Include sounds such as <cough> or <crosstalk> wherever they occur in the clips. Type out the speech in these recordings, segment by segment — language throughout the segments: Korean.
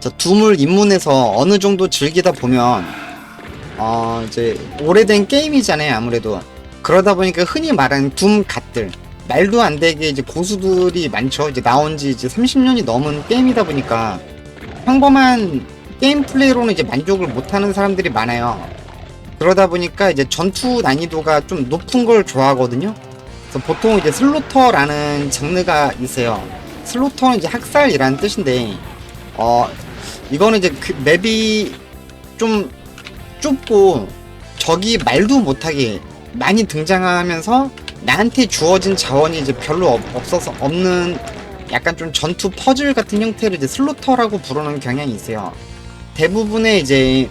자, 둠을 입문해서 어느 정도 즐기다 보면 어 이제 오래된 게임이잖아요 아무래도. 그러다 보니까 흔히 말하는 둠 갓들. 말도 안 되게 이제 고수들이 많죠. 이제 나온 지 이제 30년이 넘은 게임이다 보니까 평범한 게임 플레이로는 이제 만족을 못 하는 사람들이 많아요. 그러다 보니까 이제 전투 난이도가 좀 높은 걸 좋아하거든요. 그래서 보통 이제 슬로터라는 장르가 있어요. 슬로터는 이제 학살이라는 뜻인데 어 이거는 이제 그 맵이 좀 좁고 적이 말도 못하게 많이 등장하면서 나한테 주어진 자원이 이제 별로 없, 없어서 없는 약간 좀 전투 퍼즐 같은 형태를 이제 슬로터라고 부르는 경향이 있어요. 대부분의 이제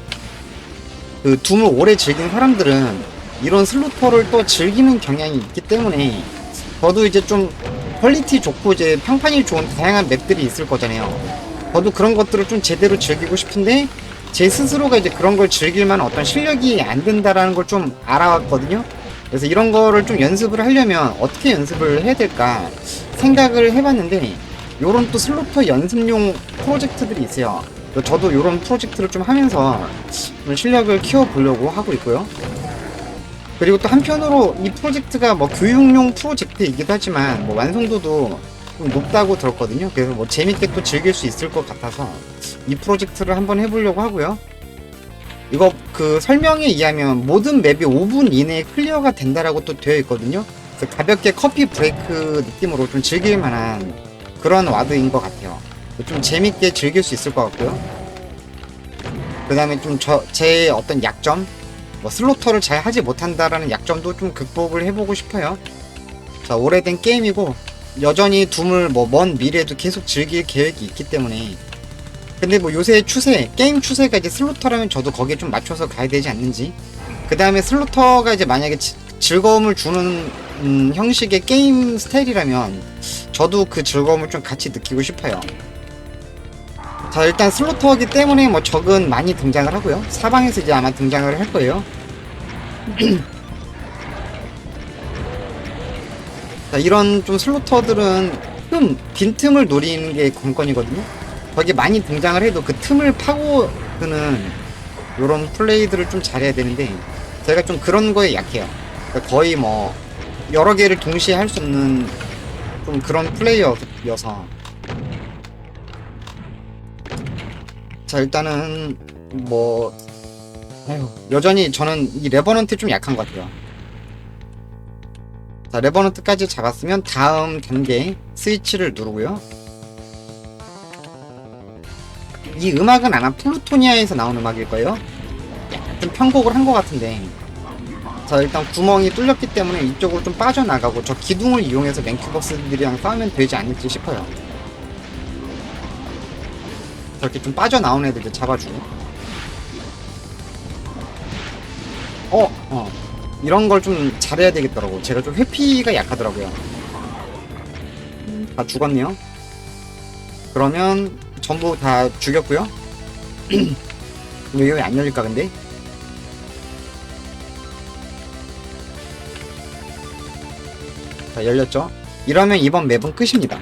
그 둠을 오래 즐긴 사람들은 이런 슬로터를 또 즐기는 경향이 있기 때문에 저도 이제 좀 퀄리티 좋고 이제 평판이 좋은 다양한 맵들이 있을 거잖아요. 저도 그런 것들을 좀 제대로 즐기고 싶은데 제 스스로가 이제 그런 걸 즐길 만한 어떤 실력이 안 된다라는 걸 좀 알아왔거든요. 그래서 이런 거를 좀 연습을 하려면 어떻게 연습을 해야 될까 생각을 해봤는데 요런 또 슬로터 연습용 프로젝트들이 있어요. 저도 요런 프로젝트를 좀 하면서 좀 실력을 키워보려고 하고 있고요. 그리고 또 한편으로 이 프로젝트가 뭐 교육용 프로젝트이기도 하지만 뭐 완성도도 좀 높다고 들었거든요. 그래서 뭐 재밌게 또 즐길 수 있을 것 같아서 이 프로젝트를 한번 해보려고 하고요. 이거 그 설명에 의하면 모든 맵이 5분 이내에 클리어가 된다라고 또 되어 있거든요. 그래서 가볍게 커피 브레이크 느낌으로 좀 즐길 만한 그런 와드인 것 같아요. 좀 재밌게 즐길 수 있을 것 같고요. 그 다음에 좀 저 제 어떤 약점, 뭐 슬로터를 잘 하지 못한다라는 약점도 좀 극복을 해보고 싶어요. 자 오래된 게임이고 여전히 둠을 뭐 먼 미래에도 계속 즐길 계획이 있기 때문에. 근데 뭐 요새 추세 게임 추세가 이제 슬로터라면 저도 거기에 좀 맞춰서 가야 되지 않는지. 그 다음에 슬로터가 이제 만약에 지- 즐거움을 주는 음, 형식의 게임 스타일이라면 저도 그 즐거움을 좀 같이 느끼고 싶어요. 자 일단 슬로터이기 때문에 뭐 적은 많이 등장을 하고요. 사방에서 이제 아마 등장을 할 거예요 <clears throat> 자, 이런 좀 슬로터들은 틈, 빈틈을 노리는 게 관건이거든요. 거기 많이 등장을 해도 그 틈을 파고 드는 이런 플레이들을 좀 잘해야 되는데 제가 좀 그런 거에 약해요. 그러니까 거의 뭐 여러 개를 동시에 할 수 없는 좀 그런 플레이어여서 자 일단은 뭐 아휴, 여전히 저는 이 레버넌트 좀 약한 것 같아요. 자, 레버넌트까지 잡았으면 다음 단계 스위치를 누르고요. 이 음악은 아마 플루토니아에서 나온 음악일 거예요. 좀 편곡을 한 것 같은데. 자, 일단 구멍이 뚫렸기 때문에 이쪽으로 좀 빠져나가고 저 기둥을 이용해서 랭큐버스들이랑 싸우면 되지 않을지 싶어요. 저렇게 좀 빠져나온 애들 이제 잡아주고. 어, 어. 이런 걸 좀 잘해야 되겠더라고. 제가 좀 회피가 약하더라고요. 다 죽었네요. 그러면 전부 다 죽였고요. <clears throat> 왜 안 열릴까 근데? 자 열렸죠? 이러면 이번 맵은 끝입니다.